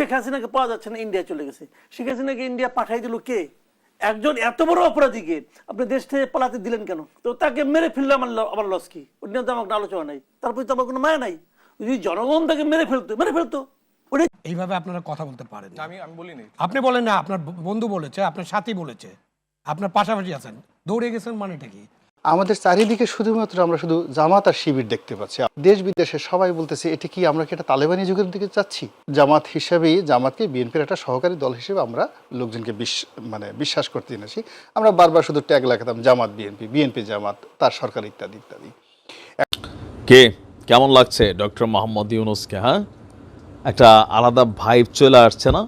শেখ হাসিনাকে পাওয়া যাচ্ছে না ইন্ডিয়া চলে গেছে। শেখ হাসিনাকে ইন্ডিয়া পাঠাই দিল কে? একজন এত বড় অপরাধীকে আপনি দেশ থেকে পালাতে দিলেন কেন? তো তাকে মেরে ফেললে আমার লস কি? ওর নিয়ে তো আমার আলোচনা নাই। তারপরে তো আমার কোনো মায়া নাই। যদি জনগণ তাকে মেরে ফেলতো মেরে ফেলতো। ওটা এইভাবে আপনারা কথা বলতে পারেন আমি আমি বলিনি। আপনি বলেন না আপনার বন্ধু বলেছে আপনার সাথী বলেছে আপনার পাশাপাশি আছেন। দৌড়ে গেছেন মানেটা কি? আমাদের চারিদিকে শুধুমাত্র আমরা শুধু জামাত আর শিবির দেখতে পাচ্ছি। দেশ বিদেশে সবাই বলতেছে, এটা কি আমরা কি একটা তালেবানি যুগের দিকে যাচ্ছি? জামাত হিসেবেই, জামাতকে বিএনপির একটা সহকারী দল হিসেবে আমরা লোকজনকে মানে বিশ্বাস করতে এনেছি। আমরা বারবার শুধু ট্যাগ লাগাতাম, জামাত বিএনপি বিএনপি জামাত, তার সরকার, ইত্যাদি ইত্যাদি। কে? কেমন লাগছে ডক্টর মোহাম্মদ ইউনুসকে হ্যাঁ? একটা আলাদা ভাইব চলে আসছে না?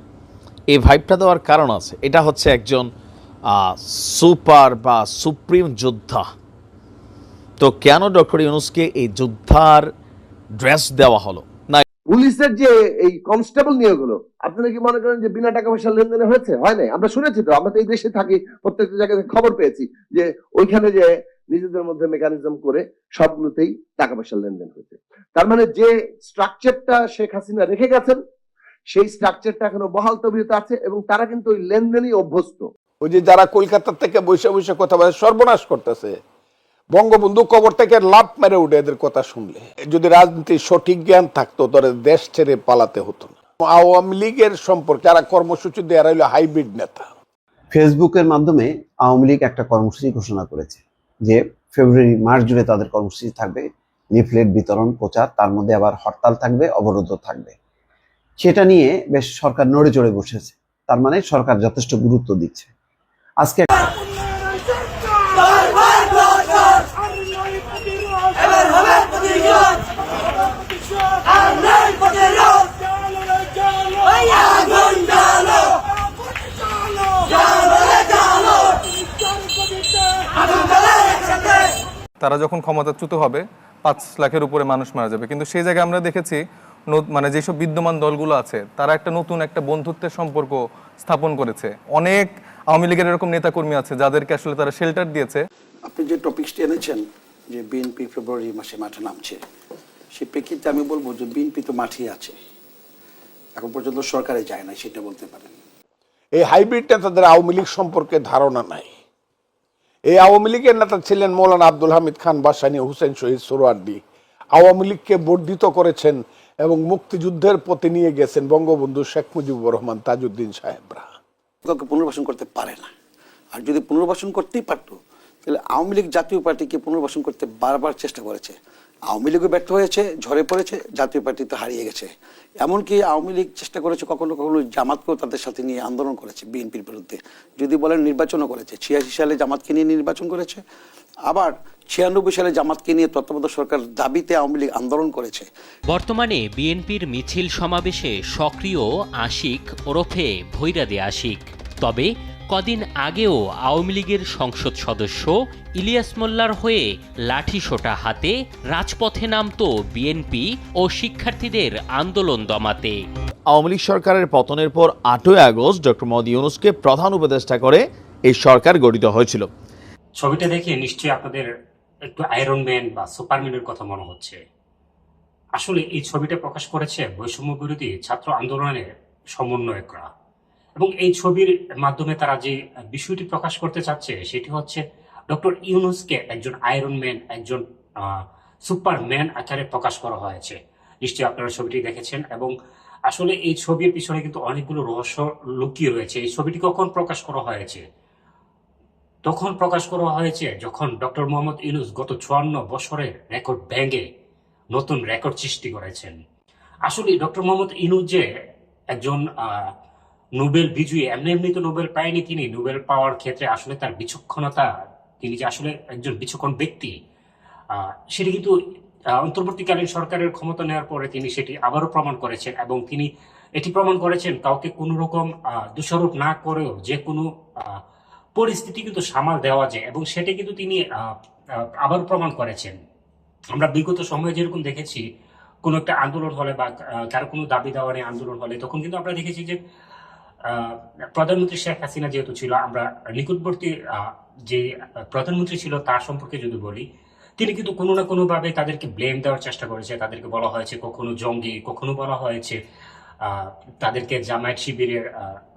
এই ভাইবটা দেওয়ার কারণ আছে। এটা হচ্ছে একজন সুপার বা সুপ্রিম যোদ্ধা। তো কেন ডক্টর ইউনুসকে এই যোদ্ধার ড্রেস দেওয়া হলো? না পুলিশের যে এই কনস্টেবল নিয়োগ হলো আপনারা কি মনে করেন যে বিনা টাকা পয়সা লেনদেন হয়েছে? হয় নাই? আমরা শুনেছি তো আমরা তো এই দেশে থাকি প্রত্যেকটা জায়গায় খবর পেয়েছি যে ওইখানে যে নিজেদের মধ্যে মেকানিজম করে সবগুলোতেই টাকা পয়সা লেনদেন হয়েছে। তার মানে যে স্ট্রাকচারটা শেখ হাসিনা রেখে গেছেন সেই স্ট্রাকচারটা এখনও বহাল তবিয়তে আছে এবং তারা কিন্তু ওই লেনদেনই অভ্যস্ত। ওই যে যারা কলকাতা থেকে বসে বসে কথা বলে সর্বনাশ করতেছে। বঙ্গবন্ধু কবর থেকে লাভ মেরে উঠে এদের কথা শুনলে। যদি রাজনীতির সঠিক জ্ঞান থাকতো তোর দেশ ছেড়ে পালাতে হতো না। আওয়ামী লীগের সম্পর্কে যারা কর্মসূচি দেওয়া হইল হাইব্রিড নেতা। ফেসবুকের মাধ্যমে আওয়ামী লীগ একটা কর্মসূচি ঘোষণা করেছে যে ফেব্রুয়ারি, মার্চ জুড়ে তাদের কর্মসূচি থাকবে, লিফলেট বিতরণ, প্রচার, তার মধ্যে আবার হরতাল থাকবে, অবরোধ থাকবে। সেটা নিয়ে বেশ সরকার নড়ে চড়ে বসেছে। তার মানে সরকার যথেষ্ট গুরুত্ব দিচ্ছে। আজকে তারা যখন ক্ষমতাচ্যুত হবে, পাঁচ লাখের উপরে মানুষ মারা যাবে। কিন্তু সেই জায়গায় আমরা দেখেছি মানে যেসব বিদ্যমান দলগুলো আছে, তারা একটা নতুন একটা বন্ধুত্বের সম্পর্ক স্থাপন করেছে। অনেক আওয়ামী লীগের এরকম নেতাকর্মী আছে, যাদেরকে আসলে তারা শেল্টার দিয়েছে। আপনি যে টপিকসটি এনেছেন, যে বিএনপি ফেব্রুয়ারি মাসে মাঠে নামছে সেই প্রেক্ষিতে আমি বলব যে বিএনপি তো মাঠেই আছে। এখন পর্যন্ত সরকারে যায় না সেটা বলতে পারেন। এই হাইব্রিডটা তাদের আওয়ামী লীগ সম্পর্কে ধারণা নাই। এই আওয়ামী লীগের নেতা ছিলেন মৌলানা আব্দুল হামিদ খান বাসানি হুসেন শহীদ সোরওয়ার্দি। আওয়ামী লীগকে বর্ধিত করেছেন এবং মুক্তিযুদ্ধের পথে নিয়ে গেছেন বঙ্গবন্ধু শেখ মুজিবুর রহমান তাজউদ্দিন সাহেবরা। কাউকে পুনর্বাসন করতে পারে না। আর যদি পুনর্বাসন করতেই পারতো তাহলে আওয়ামী লীগ জাতীয় পার্টিকে পুনর্বাসন করতে বারবার চেষ্টা করেছে। আওয়ামী লীগও ব্যর্থ হয়েছে, ঝরে পড়েছে, জাতীয় পার্টি তো হারিয়ে গেছে। এমনকি আওয়ামী লীগ চেষ্টা করেছে কখনো কখনো জামাতকেও তাদের সাথে নিয়ে আন্দোলন করেছে বিএনপির বিরুদ্ধে। যদি বলেন নির্বাচনও করেছে, ছিয়াশি সালে জামাতকে নিয়ে নির্বাচন করেছে, আবার ছিয়ানব্বই সালে জামাতকে নিয়ে তত্ত্বাবধায়ক সরকার দাবিতে আওয়ামী লীগ আন্দোলন করেছে। বর্তমানে বিএনপির মিছিল সমাবেশে সক্রিয় আশিক ওরফে ভৈরাদে আশিক। তবে কদিন আগেও আওয়ামী লীগের সংসদ সদস্য ইলিয়াস মোল্লার হয়ে লাঠি সোটা হাতে রাজপথে নামতো বিএনপি ও শিক্ষার্থীদের আন্দোলন দমাতে। আওয়ামী লীগ সরকারের পতনের পর আটই আগস্ট ডক্টর মোহাম্মদ ইউনুসকে প্রধান উপদেষ্টা করে এই সরকার গঠিত হয়েছিল। ছবিটা দেখে নিশ্চয়ই আপনাদের একটু আয়রন ম্যান বা সুপারম্যানের কথা মনে হচ্ছে। আসলে এই ছবিটা প্রকাশ করেছে বৈষম্য বিরোধী ছাত্র আন্দোলনের সমন্বয়করা। এবং এই ছবির মাধ্যমে তারা যে বিষয়টি প্রকাশ করতে চাচ্ছে, সেটি হচ্ছে ডক্টর ইউনুসকে একজন আয়রন ম্যান একজন সুপারম্যান আকারে প্রকাশ করা হয়েছে। নিশ্চয়ই আপনারা ছবিটি দেখেছেন এবং আসলে এই ছবির পিছনে কিন্তু অনেকগুলো রহস্য লুকিয়ে রয়েছে। এই ছবিটি কখন প্রকাশ করা হয়েছে? তখন প্রকাশ করা হয়েছে যখন ডক্টর মোহাম্মদ ইউনুস গত চুয়ান্ন বছরের রেকর্ড ভেঙে নতুন রেকর্ড সৃষ্টি করেছেন। আসলে ডক্টর মোহাম্মদ ইউনুস যে একজন নোবেল বিজয়ী, এমনি এমনি তো নোবেল পায়নি তিনি। নোবেল পাওয়ার ক্ষেত্রে আসলে তার বিচক্ষণতা, তিনি যে আসলে একজন বিচক্ষণ ব্যক্তি সেটি কিন্তু অন্তর্বর্তীকালীন সরকারের ক্ষমতা নেওয়ার পরে তিনি সেটি আবারও প্রমাণ করেছেন এবং তিনি এটি প্রমাণ করেছেন কাউকে কোনো রকম দোষারোপ না করেও যে কোনো পরিস্থিতি কিন্তু সামাল দেওয়া যায় এবং সেটি কিন্তু তিনি আবারও প্রমাণ করেছেন। আমরা বিগত সময়ে যেরকম দেখেছি, কোনো একটা আন্দোলন হলে বা কারও কোনো দাবি দাওয়া নিয়ে আন্দোলন হলে তখন কিন্তু আমরা দেখেছি যে প্রধানমন্ত্রী শেখ হাসিনা যেহেতু ছিল, আমরা নিকটবর্তী যে প্রধানমন্ত্রী ছিল তার সম্পর্কে যদি বলি, তিনি কিন্তু কোনো না কোনো ভাবে তাদেরকে ব্লেম দেওয়ার চেষ্টা করেছে। তাদেরকে বলা হয়েছে কখনো জঙ্গি, কখনো বলা হয়েছে তাদেরকে জামায়াত শিবিরের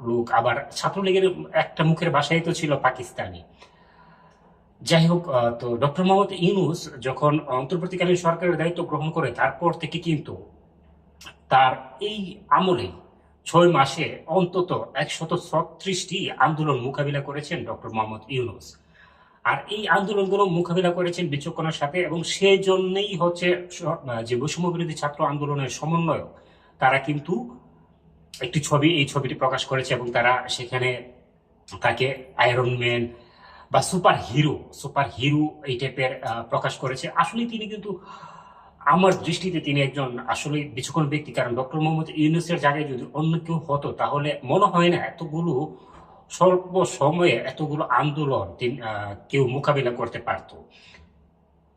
লোক। আবার ছাত্রলীগের একটা মুখের বাসায় তো ছিল পাকিস্তানি। যাই হোক তো ডক্টর মোহাম্মদ ইউনুস যখন অন্তর্বর্তীকালীন সরকারের দায়িত্ব গ্রহণ করে, তারপর থেকে কিন্তু তার এই আমলে ছয় মাসে অন্তত একশত ছত্রিশটি আন্দোলন মোকাবিলা করেছেন ডক্টর মোহাম্মদ ইউনুস। আর এই আন্দোলনগুলো মোকাবিলা করেছেন বিচক্ষণের সাথে এবং সেই জন্যেই হচ্ছে যে বৈষম্য বিরোধী ছাত্র আন্দোলনের সমন্বয়ক, তারা কিন্তু একটি ছবি, এই ছবিটি প্রকাশ করেছে এবং তারা সেখানে তাকে আয়রন ম্যান বা সুপার হিরো সুপার হিরো এই টাইপের প্রকাশ করেছে। আসলে তিনি কিন্তু আমার দৃষ্টিতে তিনি একজন আসলে বিচক্ষণ ব্যক্তি। কারণ ডক্টর মোহাম্মদ ইউনুসের জায়গায় যদি অন্য কেউ হতো, তাহলে মনে হয় না এতগুলো স্বল্প সময়ে এতগুলো আন্দোলন কেউ মোকাবিলা করতে পারত।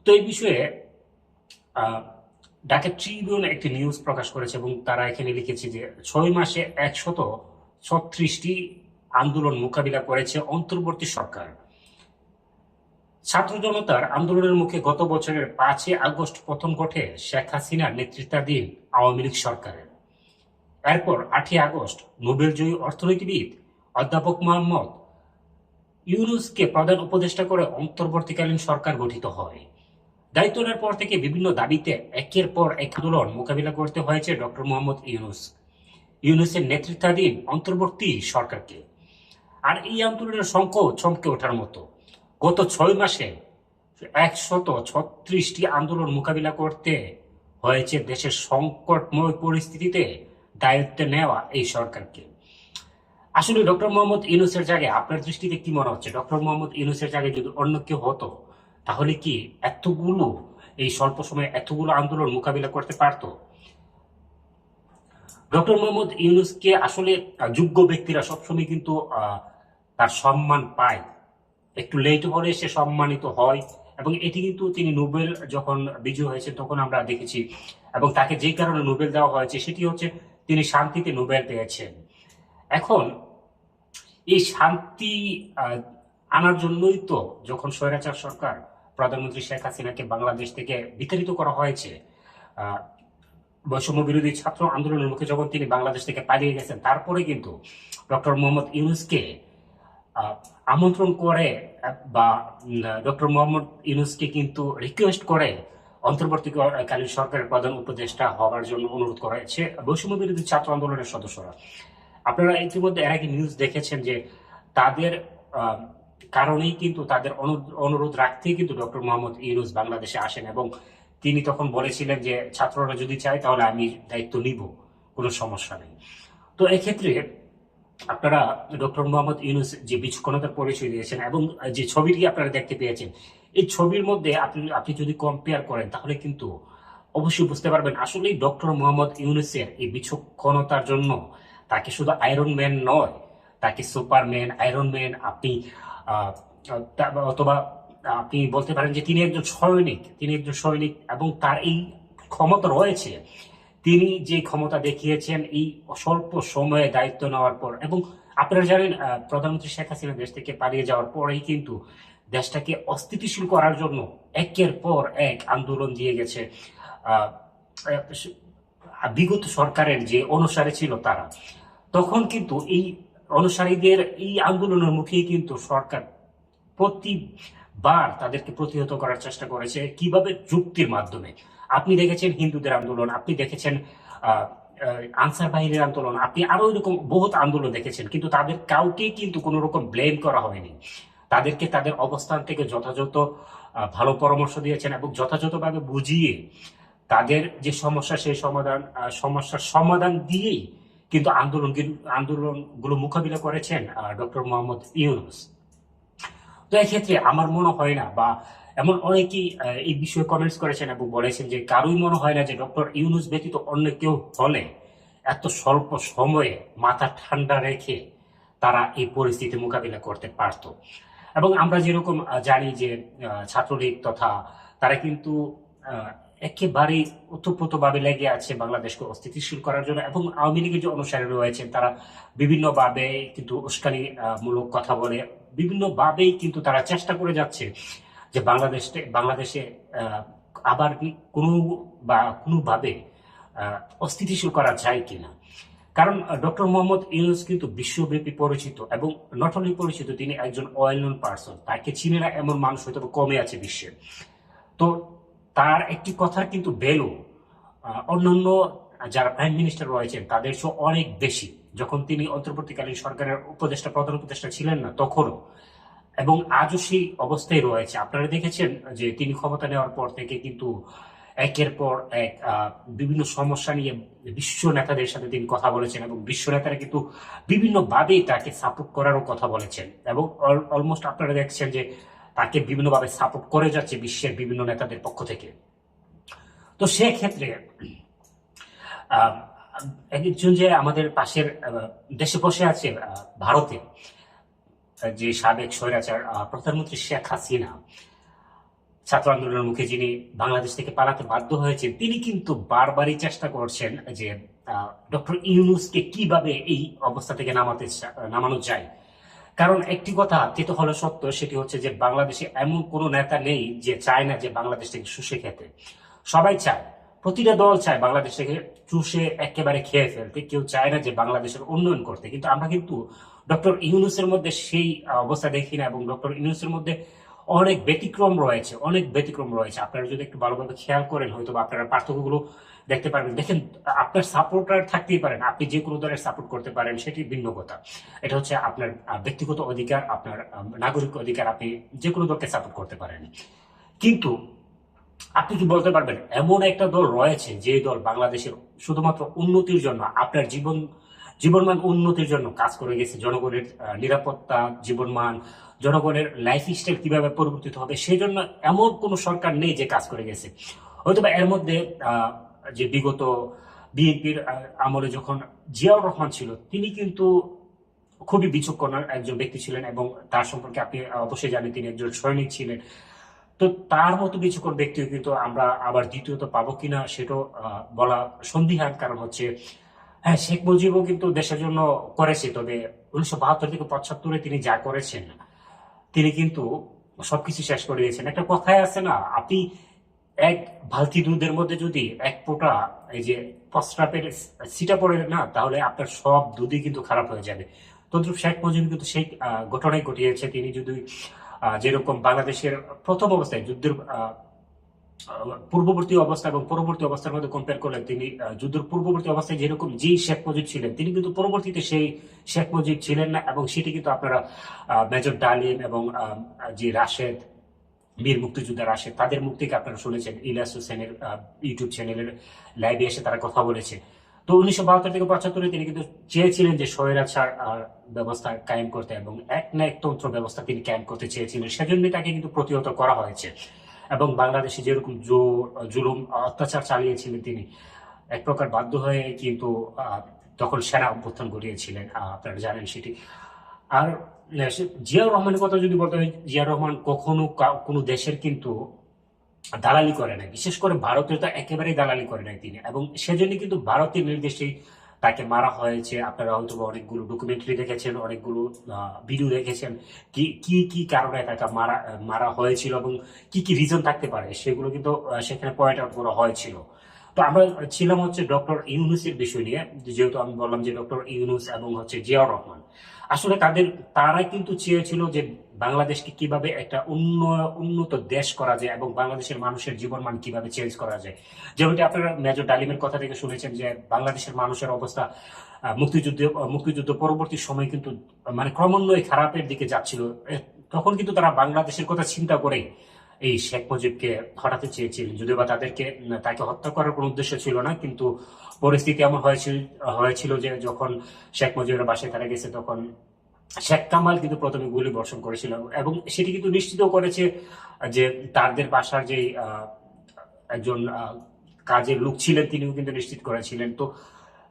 তো এই বিষয়ে ঢাকা ট্রিবিউন একটি নিউজ প্রকাশ করেছে এবং তারা এখানে লিখেছে যে ছয় মাসে একশত ছত্রিশটি আন্দোলন মোকাবিলা করেছে অন্তর্বর্তী সরকার। ছাত্র জনতার আন্দোলনের মুখে গত বছরের পাঁচই আগস্ট প্রথম ঘটে শেখ হাসিনার নেতৃত্বাধীন আওয়ামী লীগ সরকারের। এরপর আটই আগস্ট নোবেলজয়ী অর্থনীতিবিদ অধ্যাপক মোহাম্মদ ইউনুসকে প্রধান উপদেষ্টা করে অন্তর্বর্তীকালীন সরকার গঠিত হয়। দায়িত্ব নেওয়ার পর থেকে বিভিন্ন দাবিতে একের পর এক আন্দোলন মোকাবিলা করতে হয়েছে ডক্টর মোহাম্মদ ইউনুস। ইউনুসের নেতৃত্বাধীন অন্তর্বর্তী সরকারকে। আর এই আন্দোলনের সংখ্য চমকে ওঠার মতো। গত ছয় মাসে একশত ছত্রিশটি আন্দোলন মোকাবিলা করতে হয়েছে দেশের সংকটময় পরিস্থিতিতে দায়িত্ব নেওয়া এই সরকারকে। আসলে ডক্টর মোহাম্মদ ইউনুসের জায়গায় আপনার দৃষ্টিতে কি মনে হচ্ছে? ডক্টর মোহাম্মদ ইউনুসের জায়গায় যদি অন্য কেউ হতো, তাহলে কি এতগুলো, এই স্বল্প সময়ে এতগুলো আন্দোলন মোকাবিলা করতে পারতো? ডক্টর মোহাম্মদ ইউনুসকে আসলে যোগ্য ব্যক্তিরা সবসময় কিন্তু তার সম্মান পায়। একটু লেট হলে সে সম্মানিত হয়। এবং এটি কিন্তু তিনি নোবেল যখন বিজয় হয়েছে তখন আমরা দেখেছি। এবং তাকে যে কারণে নোবেল দেওয়া হয়েছে সেটি হচ্ছে তিনি শান্তিতে নোবেল পেয়েছেন। এখন এই শান্তি আনার জন্যই তো যখন স্বৈরাচার সরকার প্রধানমন্ত্রী শেখ হাসিনাকে বাংলাদেশ থেকে বিতাড়িত করা হয়েছে বৈষম্য বিরোধী ছাত্র আন্দোলনের মুখে যখন তিনি বাংলাদেশ থেকে পালিয়ে গেছেন, তারপরে কিন্তু ডক্টর মোহাম্মদ ইউনুসকে আমন্ত্রণ করে, বা ডক্টর মোহাম্মদ ইউনুসকে কিন্তু রিকোয়েস্ট করে অন্তর্বর্তীকালীন সরকারের প্রধান উপদেষ্টা হওয়ার জন্য অনুরোধ করা হয়েছে বৈষম্য বিরোধী ছাত্র আন্দোলনের সদস্যরা। আপনারা ইতিমধ্যে এর আগে নিউজ দেখেছেন যে তাদের কারণেই কিন্তু তাদের অনু- অনুরোধ রাখতেই কিন্তু ডক্টর মোহাম্মদ ইউনুস বাংলাদেশে আসেন এবং তিনি তখন বলেছিলেন যে ছাত্ররা যদি চায় তাহলে আমি দায়িত্ব নিব, কোনো সমস্যা নেই। তো এক্ষেত্রে আপনারা ডক্টর মোহাম্মদ ইউনুস যে বিচক্ষণতার পরিচয় দিয়েছেন এবং যে ছবিটি আপনারা দেখতে পেয়েছেন, এই ছবির মধ্যে আপনি আপনি যদি কম্পেয়ার করেন, তাহলে কিন্তু অবশ্যই বুঝতে পারবেন আসলেই ডক্টর মোহাম্মদ ইউনুসের এই বিচক্ষণতার জন্য তাকে শুধু আয়রন ম্যান নয়, তাকে সুপারম্যান আয়রন ম্যান আপনি অথবা আপনি বলতে পারেন যে তিনি একজন সৈনিক, তিনি একজন সৈনিক এবং তার এই ক্ষমতা রয়েছে তিনি যে ক্ষমতা দেখিয়েছেন এই স্বল্প সময়ে দায়িত্ব নেওয়ার পর এবং আপনারা জানেন প্রধানমন্ত্রী শেখ হাসিনা দেশ থেকে পালিয়ে যাওয়ার পরেই কিন্তু দেশটাকে অস্থিতিশীল করার জন্য একের পর এক আন্দোলন দিয়ে গেছে। বিগত সরকারের যে অনুসারে ছিল তারা, তখন কিন্তু এই অনুসারীদের এই আন্দোলনের মুখেই কিন্তু সরকার প্রতিবার তাদেরকে প্রতিহত করার চেষ্টা করেছে। কীভাবে? যুক্তির মাধ্যমে। আপনি দেখেছেন হিন্দুদের আন্দোলন, আপনি দেখেছেন আনসার বাহিনীর আন্দোলন, আপনি আরও এরকম বহুত আন্দোলন দেখেছেন, কিন্তু তাদের কাউকে কিন্তু কোনো রকম ব্লেম করা হয়নি। তাদেরকে তাদের অবস্থান থেকে যথাযথ ভালো পরামর্শ দিয়েছেন এবং যথাযথভাবে বুঝিয়ে তাদের যে সমস্যা, সেই সমাধান সমস্যার সমাধান দিয়েই কিন্তু আন্দোলন, আন্দোলনগুলো মোকাবিলা করেছেন ডক্টর মোহাম্মদ ইউনুস। তো এক্ষেত্রে আমার মনে হয় না বা এমন অনেকেই এই বিষয়ে কমেন্টস করেছেন এবং বলেছেন যে কারোই মনে হয় না যে ডক্টর ইউনুস ব্যতীত অন্য কেউ হলে এত স্বল্প সময়ে মাথা ঠান্ডা রেখে তারা এই পরিস্থিতি মোকাবিলা করতে পারত। এবং আমরা যেরকম জানি যে ছাত্রলীগ তথা তারা কিন্তু একেবারেই ওতপ্রোতভাবে লেগে আছে বাংলাদেশকে অস্থিতিশীল করার জন্য এবং আওয়ামী লীগের যে অনুসারী রয়েছেন তারা বিভিন্নভাবে কিন্তু উস্কানি আহ, মূলক কথা বলে বিভিন্নভাবেই কিন্তু তারা চেষ্টা করে যাচ্ছে যে বাংলাদেশে বাংলাদেশে আবার কি কোনো বা কোনোভাবে অস্থিতিশীল করা যায় কিনা? কারণ ডক্টর মোহাম্মদ ইউনুস কিন্তু বিশ্বব্যাপী পরিচিত এবং নট অনলি পরিচিত, তিনি একজন ওয়েল নন পার্সন তাকে চিনে না এমন মানুষ হয়তো কমে আছে বিশ্বে। তো তার একটি কথার কিন্তু ভ্যালু অন্যান্য যারা প্রাইম মিনিস্টার রয়েছেন, তাদের অনেক বেশি। যখন তিনি অন্তর্বর্তীকালীন সরকারের উপদেষ্টা, প্রধান উপদেষ্টা ছিলেন না, তখনও এবং আজও সেই অবস্থায় রয়েছে। আপনারা দেখেছেন যে তিনি ক্ষমতা নেওয়ার পর থেকে কিন্তু একের পর এক বিভিন্ন সমস্যা নিয়ে বিশ্ব নেতাদের সাথে তিনি কথা বলেছেন এবং বিশ্ব নেতারা কিন্তু বিভিন্ন ভাবে তাকে সাপোর্ট করারও কথা বলেছেন। এবং অলমোস্ট আপনারা দেখছেন যে তাকে বিভিন্নভাবে সাপোর্ট করে যাচ্ছে বিশ্বের বিভিন্ন নেতাদের পক্ষ থেকে। তো সেক্ষেত্রে একজন যে আমাদের পাশের দেশে বসে আছে ভারতে যে সাবেক স্বৈরাচার প্রধানমন্ত্রী শেখ হাসিনা, ছাত্র আন্দোলনের মুখে যিনি বাংলাদেশ থেকে পালাতে বাধ্য হয়েছেন, তিনি কিন্তু বারবারই চেষ্টা করছেন যে ডক্টর ইউনুসকে কীভাবে এই অবস্থা থেকে নামাতে নামানো যায়। কারণ একটি কথা তেতো হলো সত্য, সেটি হচ্ছে যে বাংলাদেশে এমন কোনো নেতা নেই যে চায় না যে বাংলাদেশ থেকে শুষে খেতে সবাই চায়, প্রতিটা দল চায় বাংলাদেশ থেকে চুষে একেবারে খেয়ে ফেলতে, কেউ চায় না যে বাংলাদেশের উন্নয়ন করতে। কিন্তু আমরা কিন্তু ডক্টর ইউনুসের মধ্যে সেই অবস্থা দেখি না এবং ডক্টর ইউনুসের মধ্যে অনেক ব্যতিক্রম রয়েছে, অনেক ব্যতিক্রম রয়েছে। আপনারা যদি একটু ভালোভাবে খেয়াল করেন, হয়তো বা আপনারা পার্থক্যগুলো দেখতে পারবেন। দেখেন, আপনার সাপোর্টার থাকতেই পারেন, আপনি যে কোনো দলের সাপোর্ট করতে পারেন, সেটি ভিন্ন কথা। এটা হচ্ছে আপনার ব্যক্তিগত অধিকার, আপনার নাগরিক অধিকার, আপনি যে কোনো দলকে সাপোর্ট করতে পারেন। কিন্তু আপনি কি বলতে পারবেন? এমন একটা দল রয়েছে যে দল বাংলাদেশের শুধুমাত্র উন্নতির জন্য, আপনার জীবন, জীবনমান উন্নতির জন্য কাজ করে গেছে, জনগণের নিরাপত্তা, জীবনমান, জনগণের লাইফ স্টাইল কীভাবে পরিবর্তিত হবে সেই জন্য এমন কোন সরকার নেই যে কাজ করে গেছে। হয়তোবা এর মধ্যে যে বিগত বিএনপির আমলে যখন জিয়াউর রহমান ছিল, তিনি কিন্তু খুবই বিচক্ষণ একজন ব্যক্তি ছিলেন এবং তার সম্পর্কে আপনি অবশ্যই জানেন তিনি একজন সৈনিক ছিলেন। তো তার মতো বিচক্ষণ ব্যক্তিও কিন্তু আমরা আবার দ্বিতীয়ত পাবো কিনা সেটাও বলা সন্দিহান। কারণ হচ্ছে হ্যাঁ শেখ মুজিবও কিন্তু দেশের জন্য করেছে, তবে উনিশশো বাহাত্তর থেকে পঁচাত্তরে তিনি যা করেছেন, তিনি কিন্তু সবকিছু শেষ করে দিয়েছেন। একটা কথাই আছে না, আপনি এক বালতি দুধের মধ্যে যদি এক ফোঁটা এই যে প্রস্রাবের সিটা পড়ে না, তাহলে আপনার সব দুধই কিন্তু খারাপ হয়ে যাবে। তদ্রুপ শেখ মুজিব কিন্তু সেই ঘটনাই ঘটিয়েছে। তিনি যদি যেরকম বাংলাদেশের প্রথম অবস্থায় যুদ্ধের পূর্ববর্তী অবস্থা এবং পরবর্তী অবস্থার মধ্যে কম্পেয়ার করলে তিনি যুদ্ধের পূর্ববর্তী অবস্থায় যেরকম যেই শেখ মুজিব ছিলেন, তিনি কিন্তু পরবর্তীতে সেই শেখ মুজিব ছিলেন না এবং সেটি কিন্তু আপনারা মেজর ডালিম এবং যে রাশেদ বীর মুক্তিযোদ্ধা রাশেদ, তাদের মুখ থেকে আপনারা শুনেছেন, ইলিয়াস হোসেনের ইউটিউব চ্যানেলের লাইভে এসে তারা কথা বলেছে। তো উনিশশো বাহাত্তর থেকে পঁচাত্তরে তিনি কিন্তু চেয়েছিলেন যে স্বৈরাচার ব্যবস্থা কায়েম করতে এবং এক না এক তন্ত্র ব্যবস্থা তিনি কায়েম করতে চেয়েছিলেন। সেজন্যই তাকে কিন্তু প্রতিহত করা হয়েছে। এবং বাংলাদেশে যেরকম জোর, জুলুম, অত্যাচার চালিয়েছিলেন তিনি, এক প্রকার বাধ্য হয়ে কিন্তু তখন সেনা অভ্যুত্থান ঘটিয়েছিলেন। আপনারা জানেন সেটি। আর জিয়াউর রহমানের কথা যদি বলতে হয়, জিয়াউর রহমান কখনো কোনো দেশের কিন্তু দালালি করে নাই। বিশেষ করে ভারতের তো একেবারেই দালালি করে নাই তিনি। এবং সেজন্য কিন্তু ভারতের নির্দেশেই তাকে মারা হয়েছে। আপনারা হয়তো অনেকগুলো ডকুমেন্টারি দেখেছেন, অনেকগুলো ভিডিও দেখেছেন। কি কি কি কারণে তাকে মারা মারা হয়েছিল এবং কি কি রিজন থাকতে পারে, সেগুলো কিন্তু সেখানে পয়েন্ট আউট করা হয়েছিল। তো আমরা ছিলাম হচ্ছে ডক্টর ইউনুসের বিষয় নিয়ে। যেহেতু আমি বললাম যে ডক্টর ইউনুস এবং হচ্ছে জিয়াউর রহমান। আসলে তাদের, তারাই কিন্তু চেয়েছিল যে বাংলাদেশকে কীভাবে একটা উন্ন- উন্নত দেশ করা যায় এবং বাংলাদেশের মানুষের জীবন মান কীভাবে চেঞ্জ করা যায়। যেমনটি আপনারা মেজর ডালিমের কথা থেকে শুনেছেন যে বাংলাদেশের মানুষের অবস্থা মুক্তিযুদ্ধ মুক্তিযুদ্ধ পরবর্তী সময় কিন্তু মানে ক্রমান্বয়ে খারাপের দিকে যাচ্ছিল। তখন কিন্তু তারা বাংলাদেশের কথা চিন্তা করে এই শেখ মুজিবকে হটাতে চেয়েছিলেন। যদিও বা তাদেরকে তাকে হত্যা করার কোনো উদ্দেশ্য ছিল না, কিন্তু পরিস্থিতি এমন হয়েছিল হয়েছিল যে যখন শেখ মুজিবের বাসায় তারা গেছে তখন শেখ কামাল কিন্তু প্রথমে গুলি বর্ষণ করেছিল এবং সেটি কিন্তু নিশ্চিত করেছে যে তাদের বাসার যে একজন কাজের লোক ছিলেন তিনিও কিন্তু নিশ্চিত করেছিলেন। তো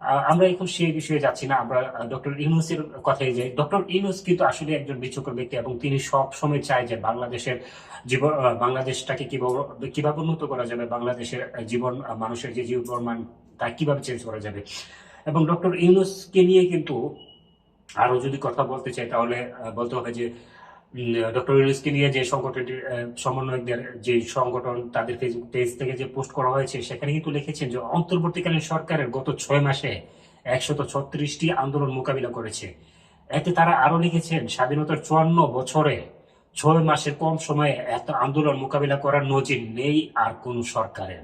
আমরা এখন সেই বিষয়ে যাচ্ছি না। আমরা ডক্টর ইউনুসের কথাই যাই ডক্টর ইউনুস কিন্তু আসলে একজন বিচক্ষণ ব্যক্তি এবং তিনি সব সময় চায় যে বাংলাদেশের জীবন বাংলাদেশটাকে কীভাবে কীভাবে উন্নত করা যাবে, বাংলাদেশের জীবন মানুষের যে জীবন মান তা কীভাবে চেঞ্জ করা যাবে। এবং ডক্টর ইউনুসকে নিয়ে কিন্তু আরও যদি কথা বলতে চাই, তাহলে বলতে হবে যে ডক্টর ইউনুসকে নিয়ে যে সংগঠনটির সমন্বয়কদের যে সংগঠন, তাদের ফেসবুক পেজ থেকে যে পোস্ট করা হয়েছে, সেখানে কিন্তু লিখেছেন যে অন্তর্বর্তীকালীন সরকারের গত ছয় মাসে একশত ছত্রিশটি আন্দোলন মোকাবিলা করেছে। এতে তারা আরও লিখেছেন, স্বাধীনতার চুয়ান্ন বছরে ছয় মাসের কম সময়ে এত আন্দোলন মোকাবিলা করার নজির নেই আর কোন সরকারের।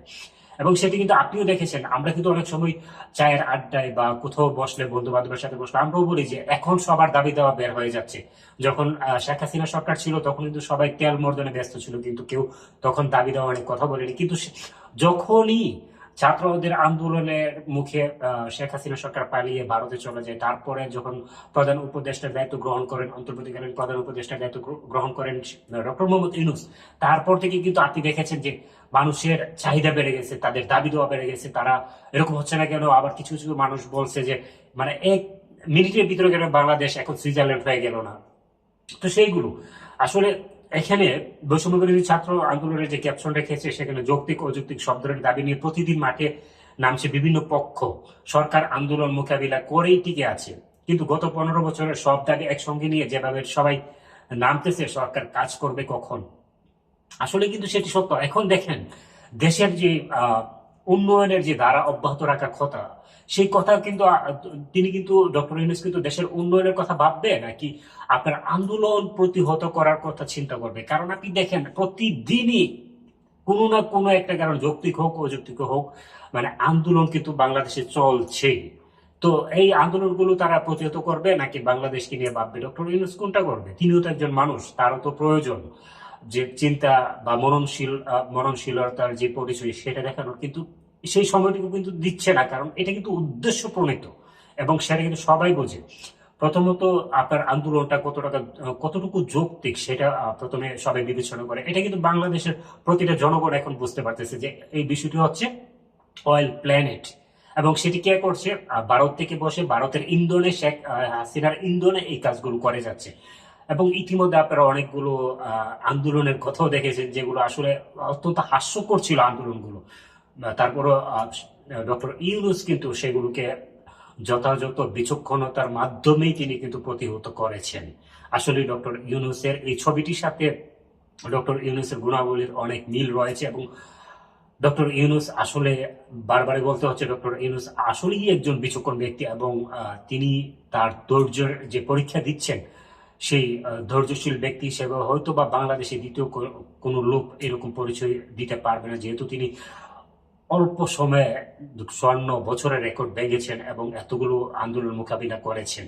এবং সেটি কিন্তু আপনিও দেখেছেন। আমরা কিন্তু অনেক সময় চায়ের আড্ডায় বা কোথাও বসলে বন্ধু বান্ধবের সাথে বসলে আমরাও বলি যে, এখন সবার দাবি দেওয়া বের হয়ে যাচ্ছে। যখন শেখ হাসিনা সরকার ছিল, তখন কিন্তু সবাই তেল মর্দনে ব্যস্ত ছিল, কিন্তু কেউ তখন দাবি দেওয়া অনেক কথা বলেনি। কিন্তু যখনই ছাত্রদের আন্দোলনের মুখে শেখ হাসিনা সরকার পালিয়ে ভারতে চলে যায়, তারপরে যখন প্রধান উপদেষ্টার দায়িত্ব গ্রহণ করেন, অন্তর্বর্তীকালীন প্রধান উপদেষ্টার দায়িত্ব গ্রহণ করেন ডক্টর মোহাম্মদ ইউনুস, তারপর থেকে কিন্তু আপনি দেখেছেন যে মানুষের চাহিদা বেড়ে গেছে, তাদের দাবি দেওয়া বেড়ে গেছে, তারা এরকম হচ্ছে না কেন? আবার কিছু কিছু মানুষ বলছে যে মানে এক মিনিটের ভিতরে কেন বাংলাদেশ এখন সুইজারল্যান্ড হয়ে গেল না? তো সেইগুলো। আসলে এখানে বৈষম্য বিরোধী ছাত্র আন্দোলনের যে ক্যাপশন রেখেছে, সেখানে যৌক্তিক, অযৌক্তিক শব্দের দাবি নিয়ে প্রতিদিন মাঠে নামছে বিভিন্ন পক্ষ। সরকার আন্দোলন মোকাবিলা করেই টিকে আছে। কিন্তু গত পনেরো বছরের সব দাবি একসঙ্গে নিয়ে যেভাবে সবাই নামতেছে, সরকার কাজ করবে কখন? আসলে কিন্তু সেটি সত্য। এখন দেখেন, দেশের যে উন্নয়নের যে ধারা অব্যাহত রাখার কথা, সেই কথা কিন্তু তিনি কিন্তু ডক্টর ইউনুস কিন্তু দেশের উন্নয়নের কথা ভাববে নাকি আপনার আন্দোলন প্রতিহত করার কথা চিন্তা করবে। কারণ আপনি দেখেন, প্রতিদিনই কোনো না কোনো একটা কারণ, যৌক্তিক হোক, অযৌক্তিক হোক মানে আন্দোলন কিন্তু বাংলাদেশে চলছেই তো এই আন্দোলনগুলো তারা প্রতিহত করবে, নাকি বাংলাদেশকে নিয়ে ভাববে? ডক্টর ইউনুস কোনটা করবে? তিনিও তো একজন মানুষ, তারও তো প্রয়োজন। যে চিন্তা বা মননশীল আহ, মননশীলতার যে পরিচয় সেটা দেখানোর কিন্তু সেই সময়টুকু কিন্তু দিচ্ছে না কারণ এটা কিন্তু উদ্দেশ্য প্রণীত এবং সেটা কিন্তু সবাই বোঝে। প্রথমত আপনার আন্দোলনটা কত টাকা কতটুকু যৌক্তিক সেটা প্রথমে সবাই বিবেচনা করে। এটা কিন্তু বাংলাদেশের প্রতিটা জনগণ এখন বুঝতে পারতেছে যে এই বিষয়টি হচ্ছে অয়েল প্ল্যানেট এবং সেটি কে করছে? ভারত থেকে বসে ভারতের ইন্ধনে শেখ হাসিনার ইন্ধনে এই কাজগুলো করে যাচ্ছে। এবং ইতিমধ্যে আপনারা অনেকগুলো আন্দোলনের কথাও দেখেছেন যেগুলো আসলে অত্যন্ত হাস্যকর ছিল আন্দোলনগুলো। আহ, তারপরও ডক্টর ইউনুস কিন্তু সেগুলোকে যথাযথ বিচক্ষণতার মাধ্যমেই তিনি কিন্তু প্রতিহত করেছেন। আসলে ডক্টর ইউনুসের এই ছবিটির সাথে ডক্টর ইউনুসের গুণাবলীর অনেক মিল রয়েছে এবং ডক্টর ইউনুস আসলে বারবারই বলতে হচ্ছে ডক্টর ইউনুস আসলেই একজন বিচক্ষণ ব্যক্তি এবং তিনি তার ধৈর্যের যে পরীক্ষা দিচ্ছেন সেই ধৈর্যশীল ব্যক্তি হিসেবে হয়তো বা বাংলাদেশে দ্বিতীয় কোনো লোক এরকম পরিচয় দিতে পারবে না। যেহেতু তিনি অল্প সময়ে চুয়ান্ন বছরের রেকর্ড ভেঙেছেন এবং এতগুলো আন্দোলন মোকাবিলা করেছেন।